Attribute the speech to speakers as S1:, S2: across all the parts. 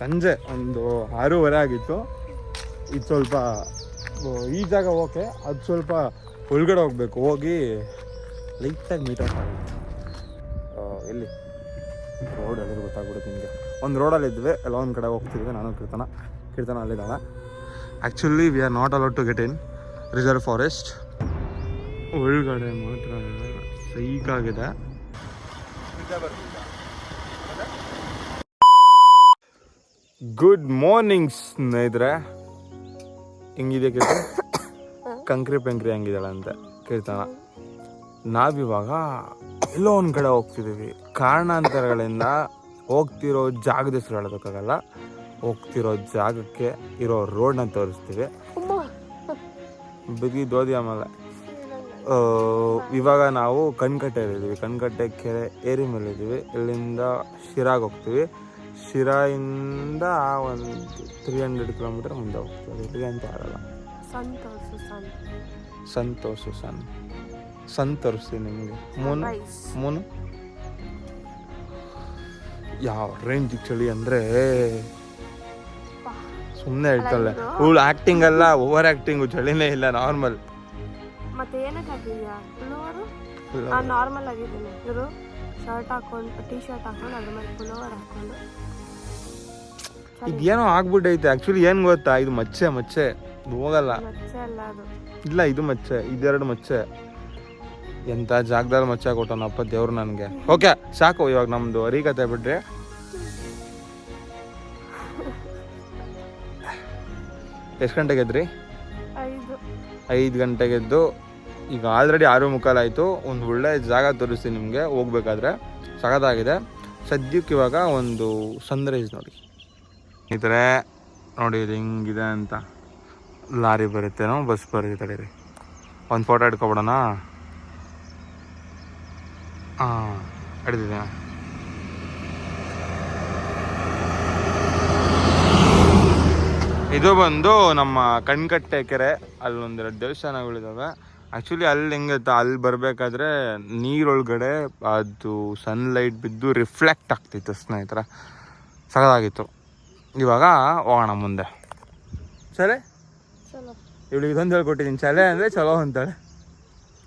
S1: ಸಂಜೆ ಒಂದು ಆರೂವರೆ ಆಗಿತ್ತು. ಇದು ಸ್ವಲ್ಪ ಈ ಜಾಗ ಓಕೆ, ಅದು ಸ್ವಲ್ಪ ಒಳಗಡೆ ಹೋಗ್ಬೇಕು. ಹೋಗಿ ಲೈಟಾಗಿ ಮೀಟ್ ಆಫ್ ಆಗುತ್ತೆ ಎಲ್ಲಿ? ರೋಡ್ ಎಲ್ಲಿರು ಗೊತ್ತಾಗ್ಬಿಡುತ್ತೆ ನಿಮಗೆ. ಒಂದು ರೋಡಲ್ಲಿ ಇದ್ವಿ, ಎಲ್ಲ ಒಂದು ಕಡೆ ಹೋಗ್ತಿದ್ವಿ, ನಾನು Keerthana. Keerthana ಅಲ್ಲಿದ್ದಾಳೆ actually we are not allowed to get in reserve forest ಒಳಗಡೆ ಮಾತ್ರ ಸೈಕಾಗಿದೆ ಗುಡ್ ಮಾರ್ನಿಂಗ್ ಸ್ನೇಹಿತರೆ. ಹೆಂಗಿದೆ ಕೇಳ್ತಾ? ಕಂಕ್ರಿ ಪಂಕ್ರಿ ಹೆಂಗಿದ್ದಾಳೆ ಅಂತ ಕೇಳ್ತಾನ ನಾವಿವಾಗ ಎಲ್ಲೋ ಒಂದು ಕಡೆ ಹೋಗ್ತಿದ್ದೀವಿ. ಕಾರಣಾಂತರಗಳಿಂದ ಹೋಗ್ತಿರೋ ಜಾಗದ ಹೆಸರು ಹೇಳೋದಕ್ಕಾಗಲ್ಲ. ಹೋಗ್ತಿರೋ ಜಾಗಕ್ಕೆ ಇರೋ ರೋಡ್ನ ತೋರಿಸ್ತೀವಿ. ಬಿಗಿ ದೋದಿ ಆಮೇಲೆ. ಇವಾಗ ನಾವು ಕಣ್ಕಟ್ಟೆಯಲ್ಲಿದ್ದೀವಿ. ಕಣ್ಕಟ್ಟೆ ಕೆರೆ ಏರಿ ಮೇಲೆ ಇದ್ದೀವಿ ಇಲ್ಲಿಂದ ಶಿರಾಗ್ ಹೋಗ್ತೀವಿ. ಶಿರಾಯಿಂದ ಒಂದು ತ್ರೀ ಹಂಡ್ರೆಡ್ ಕಿಲೋಮೀಟರ್ ಮುಂದೆ ಹೋಗ್ತದೆ. ಇಲ್ಲಿಗೆ ಅಂತ ಆಗಲ್ಲ
S2: ಸಂತೋಷ
S1: ಸಂತೋಷ ಸನ್. ಸನ್ ತೋರಿಸ್ತೀನಿ ನಿಮಗೆ. ಮೂನು. ಮೂನು? ಯಾವ ರೇಂಜ್ ಚಳಿ ಅಂದರೆ? ಸುಮ್ಮನೆ ಹೇಳ್ತಾಳೆ.
S2: ಇದು?
S1: ಇವಳು ಆಕ್ಟಿಂಗ್ ಅಲ್ಲ ಓವರ್ ಆಕ್ಟಿಂಗು ಚಳಿನೇ ಇಲ್ಲ ನಾರ್ಮಲ್
S2: ಮತ್ತೆ ಏನಕ್ಕೆ ನಾರ್ಮಲ್ ಆಗಿದ್ದೀನಿ. ಶರ್ಟ್ ಹಾಕೊಂಡು ಟಿ ಶರ್ಟ್ ಹಾಕೊಂಡು ಅದ್ರ ಮೇಲೆ ಪುಲೋವರ್ ಹಾಕೊಂಡು.
S1: ಇದೇನೋ ಏನೋ ಆಗ್ಬಿಟ್ಟೈತೆ. ಆಕ್ಚುಲಿ ಏನ್ ಗೊತ್ತಾ? ಇದು ಮಚ್ಚೆ ಮಚ್ಚೆ. ಇದು ಹೋಗಲ್ಲ.
S2: ಮಚ್ಚೆ ಅಲ್ಲ ಅದು.
S1: ಇಲ್ಲ ಇದು ಮಚ್ಚೆ. ಇದೆರಡು ಮಚ್ಚೆ. ಎಂತ ಜಾಗದಲ್ಲಿ ಮಚ್ಚೆ ಕೊಟ್ಟನಪ್ಪ ದೇವ್ರು ನನಗೆ. ಓಕೆ ಸಾಕು. ಇವಾಗ ನಮ್ದು ಅರಿಕತೆ ಬಿಡ್ರಿ ಎಷ್ಟು ಗಂಟೆಗೆ ಎದ್ರಿ?
S2: ಐದು.
S1: ಐದು ಗಂಟೆಗೆ ಎದ್ದು ಈಗ ಆಲ್ರೆಡಿ ಆರು ಮುಕ್ಕಾಲಾಯಿತು. ಒಂದು ಒಳ್ಳೆ ಜಾಗ ತೋರಿಸ್ತೀನಿ ನಿಮಗೆ. ಹೋಗ್ಬೇಕಾದ್ರೆ ಸಖತ್ತಾಗಿದೆ. ಸದ್ಯಕ್ಕೆ ಇವಾಗ ಒಂದು ಸನ್ರೈಸ್ ನೋಡಿ. ಈ ಥರ ನೋಡಿ ಇದು ಹಿಂಗಿದೆ ಅಂತ. ಲಾರಿ ಬರುತ್ತೇನೋ ಬಸ್ ಬರುತ್ತೆ ತಡೀರಿ ಒಂದು ಫೋಟೋ ಇಟ್ಕೊಬಿಡೋಣ ಹಾಂ ಹಿಡಿದಿದೆ ಇದು ಬಂದು ನಮ್ಮ ಕಣ್ಕಟ್ಟೆ ಕೆರೆ. ಅಲ್ಲೊಂದೆರಡು ದೇವಸ್ಥಾನಗಳಿದಾವೆ. ಆ್ಯಕ್ಚುಲಿ ಅಲ್ಲಿ ಹೆಂಗತ್ತ ಅಲ್ಲಿ ಬರಬೇಕಾದ್ರೆ ನೀರೊಳಗಡೆ ಅದು ಸನ್ಲೈಟ್ ಬಿದ್ದು ರಿಫ್ಲೆಕ್ಟ್ ಆಗ್ತಿತ್ತು ಸ್ನೇಹಿತರ. ಸಗದಾಗಿತ್ತು ಇವಾಗ ಹೋಗೋಣ ಮುಂದೆ. ಸರಿ ಇವಳಿಗೆ ಇದೊಂದು ಹೇಳ್ಕೊಟ್ಟಿದ್ದೀನಿ ಚಲೆ ಅಂದರೆ ಚಲೋ ಅಂತಾಳೆ.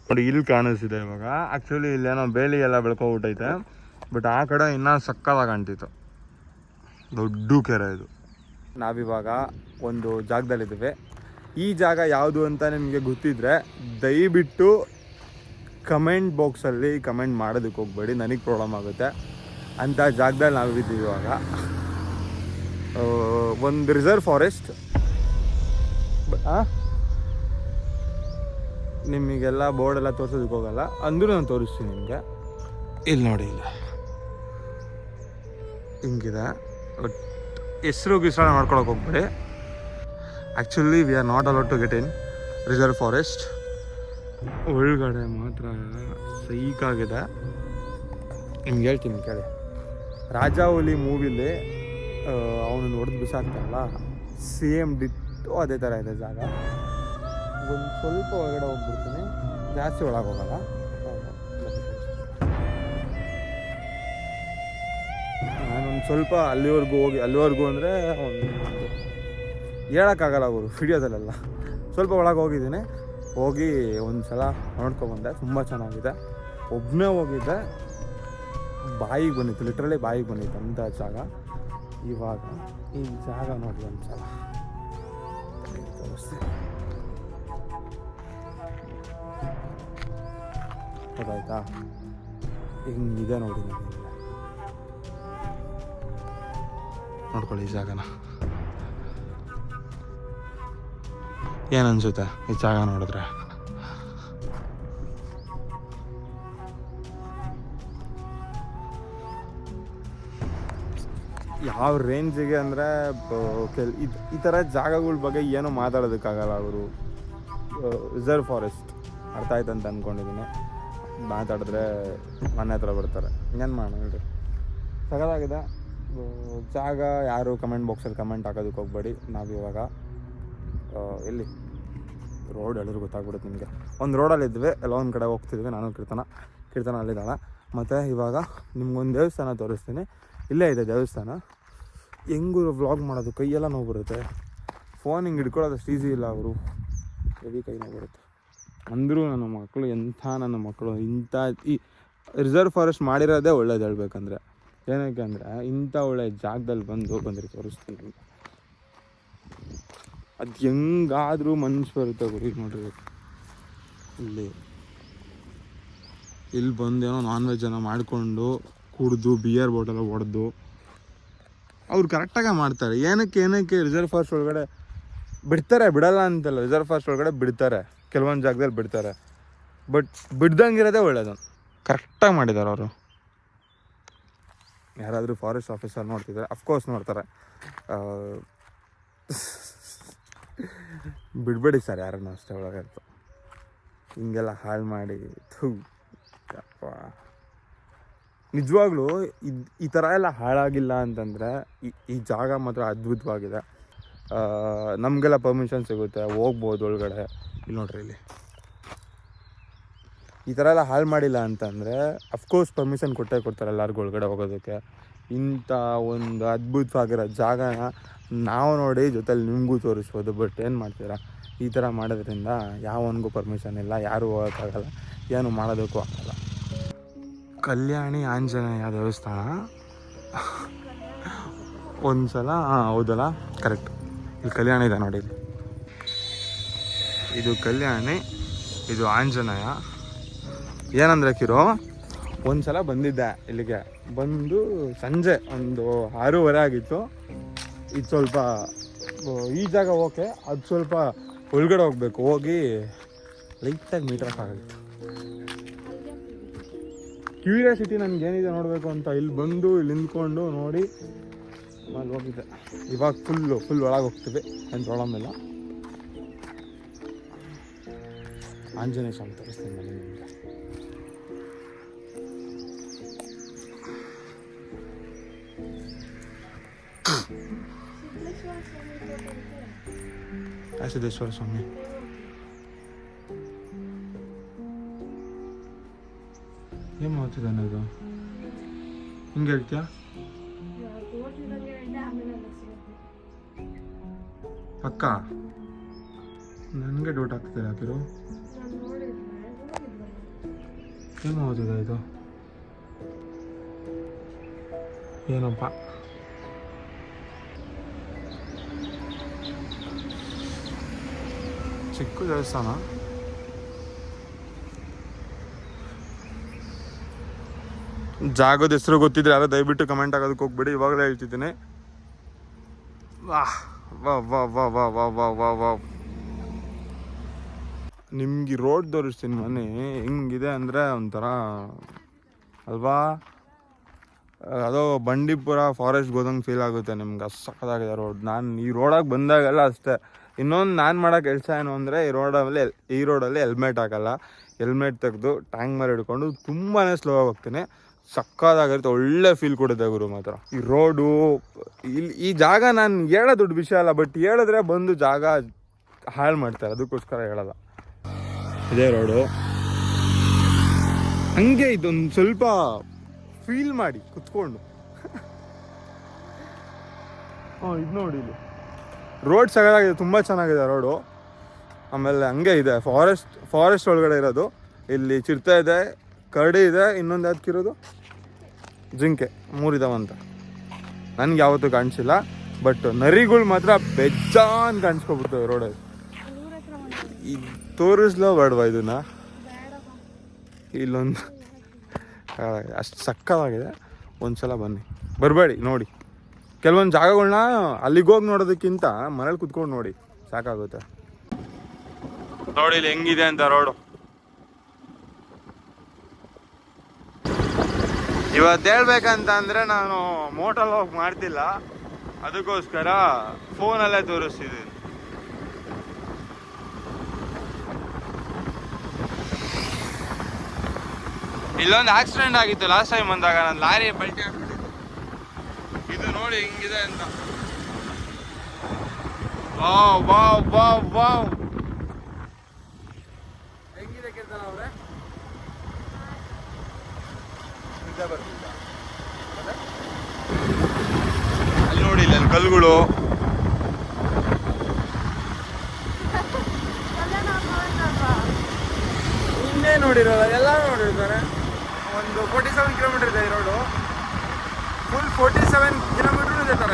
S1: ನೋಡಿ ಇಲ್ಲಿ ಕಾಣಿಸಿದೆ ಇವಾಗ. ಆ್ಯಕ್ಚುಲಿ ಇಲ್ಲೇನೋ ಬೇಲಿ ಎಲ್ಲ ಬೆಳ್ಕೊಬಿಟ್ಟೈತೆ. ಬಟ್ ಆ ಕಡೆ ಇನ್ನೂ ಸಕ್ಕದಾಗ ಕಾಣ್ತಿತ್ತು. ದೊಡ್ಡ ಕೆರೆ ಇದು. ನಾವಿವಾಗ ಒಂದು ಜಾಗದಲ್ಲಿದ್ದೀವಿ. ಈ ಜಾಗ ಯಾವುದು ಅಂತ ನಿಮಗೆ ಗೊತ್ತಿದ್ರೆ ದಯವಿಟ್ಟು ಕಮೆಂಟ್ ಬಾಕ್ಸಲ್ಲಿ ಕಮೆಂಟ್ ಮಾಡೋದಕ್ಕೆ ಹೋಗ್ಬೇಡಿ ನನಗೆ ಪ್ರಾಬ್ಲಮ್ ಆಗುತ್ತೆ. ಅಂಥ ಜಾಗದಲ್ಲಿ ನಾವಿದ್ದೀವಿ ಇವಾಗ. ಒಂದು ರಿಸರ್ವ್ ಫಾರೆಸ್ಟ್. ನಿಮಗೆಲ್ಲ ಬೋರ್ಡೆಲ್ಲ ತೋರಿಸೋದಕ್ಕೆ ಹೋಗಲ್ಲ ಅಂದರೂ ನಾನು ತೋರಿಸ್ತೀನಿ ನಿಮಗೆ. ಇಲ್ಲಿ ನೋಡಿ ಇಲ್ಲ. ಹಿಂಗಿದೆ. ಬಟ್ ಹೆಸರು ಗಿಸ್ರ ಮಾಡ್ಕೊಳಕ್ಕೆ ಹೋಗ್ಬೇಡಿ. Actually we are not allowed to get in reserve forest ಒಳಗಡೆ ಮಾತ್ರ ಸೈಕಾಗಿದೆ. ನಿಮ್ಗೆ ಹೇಳ್ತೀನಿ ಕೇಳಿ. ರಾಜಾ ಹುಲಿ ಮೂವಿಲಿ ಅವನನ್ನು ಹೊಡೆದು ಬಿಸಾಕ್ತಾರಲ್ಲ ಸೇಮ್ ಡಿಟ್ಟು ಅದೇ ಥರ ಇದೆ ಜಾಗ. ಒಂದು ಸ್ವಲ್ಪ ಒಳಗಡೆ ಹೋಗ್ಬಿಡ್ತೀನಿ. ಜಾಸ್ತಿ ಒಳಗೆ ಹೋಗಲ್ಲ ನಾನೊಂದು ಸ್ವಲ್ಪ ಅಲ್ಲಿವರೆಗೂ ಹೋಗಿ ಅಲ್ಲಿವರೆಗೂ ಅಂದರೆ ಒಂದು ಹೇಳೋಕ್ಕಾಗಲ್ಲ ಅವರು ವಿಡಿಯೋದಲ್ಲೆಲ್ಲ. ಸ್ವಲ್ಪ ಒಳಗೆ ಹೋಗಿದ್ದೀನಿ. ಹೋಗಿ ಒಂದು ಸಲ ನೋಡ್ಕೊಬಂದೆ. ತುಂಬ ಚೆನ್ನಾಗಿದೆ. ಒಬ್ಬನೇ ಹೋಗಿದ್ದೆ. ಬಾಯಿಗೆ ಬಂದಿತ್ತು. ಲಿಟ್ರಲಿ ಬಾಯಿಗೆ ಬಂದಿತ್ತು ಅಂಥ ಜಾಗ. ಇವಾಗ ಈ ಜಾಗ ನೋಡಿ ಒಂದು ಸಲ ಗೊತ್ತಾಯ್ತಾ ಹಿಂಗಿದೆ ನೋಡಿ ನೋಡ್ಕೊಳ್ಳಿ ಈ ಜಾಗನ. ಏನು ಅನ್ಸುತ್ತೆ ಈ ಜಾಗ ನೋಡಿದ್ರೆ? ಯಾವ ರೇಂಜಿಗೆ ಅಂದರೆ ಕೆಲ್ ಈ ಥರ ಜಾಗಗಳ ಬಗ್ಗೆ ಏನೂ ಮಾತಾಡೋದಕ್ಕಾಗಲ್ಲ ಅವರು. ರಿಸರ್ವ್ ಫಾರೆಸ್ಟ್ ಅರ್ಥ ಆಯ್ತು ಅಂತ ಅಂದ್ಕೊಂಡಿದ್ದೀನಿ ಮಾತಾಡಿದ್ರೆ ಮನೆ ಹತ್ರ ಬರ್ತಾರೆ. ಏನು ಮಾಡೋಣ ಹೇಳ್ರಿ. ಸಗದಾಗಿದೆ ಜಾಗ ಯಾರು ಕಮೆಂಟ್ ಬಾಕ್ಸಲ್ಲಿ ಕಮೆಂಟ್ ಹಾಕೋದಕ್ಕೆ ಹೋಗ್ಬೇಡಿ. ನಾವು ಇವಾಗ ಎಲ್ಲಿ? ರೋಡ್ ಹೇಳಿದ್ರು ಗೊತ್ತಾಗ್ಬಿಡುತ್ತೆ ನಿಮಗೆ. ಒಂದು ರೋಡಲ್ಲಿ ಇದ್ವಿ, ಎಲ್ಲ ಒಂದು ಕಡೆ ಹೋಗ್ತಿದ್ವಿ, ನಾನು ಕೀರ್ತನ ಕೀರ್ತನ ಅಲ್ಲಿದ್ದಾಳೆ ಮತ್ತು ಇವಾಗ ನಿಮ್ಗೊಂದು ದೇವಸ್ಥಾನ ತೋರಿಸ್ತೀನಿ. ಇಲ್ಲೇ ಇದೆ ದೇವಸ್ಥಾನ. ಹೆಂಗು ವ್ಲಾಗ್ ಮಾಡೋದು, ಕೈಯೆಲ್ಲ ನೋವು ಬರುತ್ತೆ ಫೋನ್ ಹಿಂಗೆ ಹಿಡ್ಕೊಳ್ಳೋದಷ್ಟು ಈಸಿ ಇಲ್ಲ ಅವರು. ಎದಿ ಕೈ ನೋವು ಬರುತ್ತೆ ಅಂದರೂ ನನ್ನ ಮಕ್ಕಳು ಎಂಥ ನನ್ನ ಮಕ್ಕಳು ಇಂಥ ಈ ರಿಸರ್ವ್ ಫಾರೆಸ್ಟ್ ಮಾಡಿರೋದೇ ಒಳ್ಳೇದು ಹೇಳ್ಬೇಕಂದ್ರೆ. ಏನಕ್ಕೆ ಅಂದರೆ ಇಂಥ ಒಳ್ಳೆ ಜಾಗದಲ್ಲಿ ಬಂದು ಬಂದಿರಿ, ತೋರಿಸ್ತೀನಿ. ಅದು ಹೆಂಗಾದರೂ ಮನ್ಸು ಬರುತ್ತೆ ಗುರಿ ನೋಡ್ರಿ ಇಲ್ಲಿ. ಇಲ್ಲಿ ಬಂದೇನೋ ನಾನ್ ವೆಜ್ ಏನೋ ಮಾಡಿಕೊಂಡು ಕುಡಿದು ಬಿಯರ್ ಬಾಟಲ್ ಹೊಡೆದು. ಅವ್ರು ಕರೆಕ್ಟಾಗೆ ಮಾಡ್ತಾರೆ. ಏನಕ್ಕೆ ಏನಕ್ಕೆ ರಿಸರ್ವ್ ಫಾರೆಸ್ಟ್ ಒಳಗಡೆ ಬಿಡ್ತಾರೆ? ಬಿಡಲ್ಲ ಅಂತಲ್ಲ. ರಿಸರ್ವ್ ಫಾರೆಸ್ಟ್ ಒಳಗಡೆ ಬಿಡ್ತಾರೆ. ಕೆಲವೊಂದು ಜಾಗದಲ್ಲಿ ಬಿಡ್ತಾರೆ. ಬಟ್ ಬಿಡ್ದಂಗಿರೋದೇ ಒಳ್ಳೇದು. ಕರೆಕ್ಟಾಗಿ ಮಾಡಿದ್ದಾರೆ ಅವರು. ಯಾರಾದರೂ ಫಾರೆಸ್ಟ್ ಆಫೀಸರ್ ನೋಡ್ತಿದ್ದಾರೆ ಅಫ್ಕೋರ್ಸ್ ನೋಡ್ತಾರೆ. ಬಿಡಬೇಡಿ ಸರ್ ಯಾರನ್ನ ಅಷ್ಟೇ ಒಳಗೆ ಅಂತ ಹಿಂಗೆಲ್ಲ ಹಾಳು ಮಾಡಿ, ಥೂ, ಯಪ್ಪ. ನಿಜವಾಗ್ಲೂ ಇದು ಈ ಥರ ಎಲ್ಲ ಹಾಳಾಗಿಲ್ಲ ಅಂತಂದರೆ ಈ ಈ ಜಾಗ ಮಾತ್ರ ಅದ್ಭುತವಾಗಿದೆ. ನಮಗೆಲ್ಲ ಪರ್ಮಿಷನ್ ಸಿಗುತ್ತೆ, ಹೋಗ್ಬೋದು ಒಳಗಡೆ. ಇಲ್ಲಿ ನೋಡ್ರಿ ಇಲ್ಲಿ. ಈ ಥರ ಎಲ್ಲ ಹಾಳು ಮಾಡಿಲ್ಲ ಅಂತಂದರೆ ಅಫ್ಕೋರ್ಸ್ ಪರ್ಮಿಷನ್ ಕೊಟ್ಟೇ ಕೊಡ್ತಾರೆ ಎಲ್ಲರಿಗೂ ಒಳಗಡೆ ಹೋಗೋದಕ್ಕೆ. ಇಂಥ ಒಂದು ಅದ್ಭುತವಾಗಿರೋ ಜಾಗನ ನಾವು ನೋಡಿ ಜೊತೆಲಿ ನಿಮಗೂ ತೋರಿಸ್ಬೋದು ಬಟ್ ಏನು ಮಾಡ್ತೀರಾ? ಈ ಥರ ಮಾಡೋದ್ರಿಂದ ಯಾವನಿಗೂ ಪರ್ಮಿಷನ್ ಇಲ್ಲ, ಯಾರೂ ಹೋಗೋಕ್ಕಾಗಲ್ಲ, ಏನು ಮಾಡೋದಕ್ಕೂ ಆಗಲ್ಲ. ಕಲ್ಯಾಣಿ ಆಂಜನೇಯ ದೇವಸ್ಥಾನ. ಒಂದು ಸಲ ಹೌದಲ್ಲ? ಕರೆಕ್ಟ್ ಇಲ್ಲಿ ಕಲ್ಯಾಣ ಇದೆ ನೋಡಿ ಇಲ್ಲಿ. ಇದು ಕಲ್ಯಾಣಿ, ಇದು ಆಂಜನೇಯ. ಏನಂದ್ರೆ ಕಿರೋ? ಒಂದು ಸಲ ಬಂದಿದ್ದೆ ಇಲ್ಲಿಗೆ. ಬಂದು ಸಂಜೆ ಒಂದು ಆರೂವರೆ ಆಗಿತ್ತು. ಇದು ಸ್ವಲ್ಪ ಈ ಜಾಗ ಓಕೆ, ಅದು ಸ್ವಲ್ಪ ಒಳಗಡೆ ಹೋಗ್ಬೇಕು. ಹೋಗಿ ಲೈಟಾಗಿ ಮೀಟರ್ ಆಗಿತ್ತು ಕ್ಯೂರಿಯಾಸಿಟಿ ನನಗೆ ಏನಿದೆ ನೋಡಬೇಕು ಅಂತ ಇಲ್ಲಿ ಬಂದು, ಇಲ್ಲಿ ನಿಂತ್ಕೊಂಡು ನೋಡಿ. ಅಲ್ಲಿ ಹೋಗಿದ್ದೆ. ಇವಾಗ ಫುಲ್ಲು ಫುಲ್ ಒಳಗೆ ಹೋಗ್ತೀವಿ. ಏನು ಪ್ರಾಬ್ಲಮ್ ಇಲ್ಲ. ಆಂಜನೇಯ ಸ್ವಾಮಿ ತೋರಿಸ್ತೀನಿ ನಾನು ಸಿದ್ದೇಶ್ವರ ಸ್ವಾಮಿ ಏನು ಮಾಡ್ತಿದ್ದಾನೆ ಇದು ಹಿಂಗೆ ಹೇಳ್ತೀಯಾ ಪಕ್ಕ ನನಗೆ ಡೌಟ್ ಆಗ್ತಿದೆ ಯಾಕಿರು ಏನು ಓದಿದೆ ಇದು ಏನಪ್ಪ ಚಿಕ್ಕ ದೇವಸ್ಥಾನ ಜಾಗದ ಹೆಸರು ಗೊತ್ತಿದ್ರೆ ಯಾರೋ ದಯವಿಟ್ಟು ಕಮೆಂಟ್ ಆಗೋದಕ್ಕೆ ಹೋಗ್ಬೇಡಿ. ಇವಾಗಲೇ ಹೇಳ್ತಿದ್ದೀನಿ. ವಾಹ್. ವಾ ವಾ ವಾ ವಾ ವಾ ವಾ ವಾ ವಾ ನಿಮ್ಗೆ ರೋಡ್ ತೋರಿಸ್ತೀನಿ ಮನೆ ಹೆಂಗಿದೆ ಅಂದರೆ ಒಂಥರ ಅಲ್ವಾ? ಅದೋ ಬಂಡೀಪುರ ಫಾರೆಸ್ಟ್ ಹೋದಂಗೆ ಫೀಲ್ ಆಗುತ್ತೆ ನಿಮ್ಗೆ. ಅಷ್ಟು ಸಕ್ಕದಾಗಿದೆ ರೋಡ್ ನಾನು ಈ ರೋಡಾಗಿ ಬಂದಾಗೆಲ್ಲ ಅಷ್ಟೇ. ಇನ್ನೊಂದು ನಾನು ಮಾಡೋ ಕೆಲಸ ಏನು ಅಂದರೆ ಈ ರೋಡಲ್ಲಿ ಈ ರೋಡಲ್ಲಿ ಹೆಲ್ಮೆಟ್ ಹಾಕಲ್ಲ. ಹೆಲ್ಮೆಟ್ ತೆಗೆದು ಟ್ಯಾಂಕ್ ಮೇಲೆ ಹಿಡ್ಕೊಂಡು ತುಂಬಾ ಸ್ಲೋ ಆಗಿ ಹೋಗ್ತೀನಿ. ಸಕ್ಕದಾಗಿರುತ್ತೆ ಒಳ್ಳೆ ಫೀಲ್ ಕೊಡುತ್ತೆ ಗುರು ಮಾತ್ರ. ಈ ರೋಡು ಇಲ್ಲಿ ಈ ಜಾಗ ನಾನು ಹೇಳೋ ದೊಡ್ಡ ವಿಷಯ ಅಲ್ಲ ಬಟ್ ಹೇಳಿದ್ರೆ ಬಂದು ಜಾಗ ಹಾಳು ಮಾಡ್ತಾರೆ ಅದಕ್ಕೋಸ್ಕರ ಹೇಳಲ್ಲ. ಇದೇ ರೋಡು ಹಂಗೆ ಇದೊಂದು ಸ್ವಲ್ಪ ಫೀಲ್ ಮಾಡಿ ಕುತ್ಕೊಂಡು. ಹಾಂ ಇದು ನೋಡಿ ಇಲ್ಲಿ. ರೋಡ್ ಸಗದಾಗಿದೆ, ತುಂಬ ಚೆನ್ನಾಗಿದೆ ರೋಡು. ಆಮೇಲೆ ಹಂಗೆ ಇದೆ ಫಾರೆಸ್ಟ್ ಫಾರೆಸ್ಟ್ ಒಳಗಡೆ ಇರೋದು. ಇಲ್ಲಿ ಚಿರತೆ ಇದೆ, ಕರಡಿ ಇದೆ, ಇನ್ನೊಂದು ಯಾವ್ದಕ್ಕಿರೋದು ಜಿಂಕೆ, ಮೂರಿದವಂತ. ನನಗೆ ಯಾವತ್ತೂ ಕಾಣಿಸಿಲ್ಲ ಬಟ್ ನರಿಗಳು ಮಾತ್ರ ಬೆಜ್ಜಾನ್ ಕಾಣಿಸ್ಕೊಬಿಡ್ತವೆ ರೋಡಲ್ಲಿ. ಈ ತೋರಿಸ್ಲೋ ಬೇಡವಾ ಇದನ್ನ? ಇಲ್ಲೊಂದು ಅಷ್ಟು ಸಕ್ಕತ್ತಾಗಿದೆ. ಒಂದ್ಸಲ ಬನ್ನಿ. ಬರಬೇಡಿ, ನೋಡಿ. ಕೆಲವೊಂದು ಜಾಗಗಳನ್ನ ಅಲ್ಲಿಗೆ ಹೋಗಿ ನೋಡೋದಕ್ಕಿಂತ ಮನೇಲಿ ಕುತ್ಕೊಂಡು ನೋಡಿ, ಸಾಕಾಗುತ್ತೆ. ನೋಡಿ ಇಲ್ಲಿ ಹೆಂಗಿದೆ ಅಂತ ರೋಡು. ಇವತ್ತು ಹೇಳ್ಬೇಕಂತ ಅಂದ್ರೆ ನಾನು ಮೋಟಲ್ ಹೋಗಿ ಮಾಡ್ತಿಲ್ಲ. ಅದಕ್ಕೋಸ್ಕರ ಫೋನಲ್ಲೇ ತೋರಿಸ್ತಿದ್ದೀನಿ. ಇಲ್ಲೊಂದು ಆಕ್ಸಿಡೆಂಟ್ ಆಗಿತ್ತು. ಲಾಸ್ಟ್ ಟೈಮ್ ಬಂದಾಗ ನಾನು ಲಾರಿ ಪಲ್ಟಿ ನೋಡಿ ಹಿಂಗಿದೆ ಅಂತ. Wow wow wow wow. ಹೆಂಗಿದೆ ಕೀರ್ತನ ಅವ್ರೆ? ಬರ್ತಿದ್ದ? ಅಲ್ಲಿ ನೋಡಿ ಇಲ್ಲಿ ಕಲ್ಗಳು ಹಿಂದೆ ನೋಡಿರೋಲ್ಲ ಎಲ್ಲ ನೋಡಿರ್ತಾರೆ. ಒಂದು ಫೋರ್ಟಿ ಸೆವೆನ್ ಕಿಲೋಮೀಟರ್ ಇದೆ ಈ road full forty seven kilometre ಇದೆ. ಥರ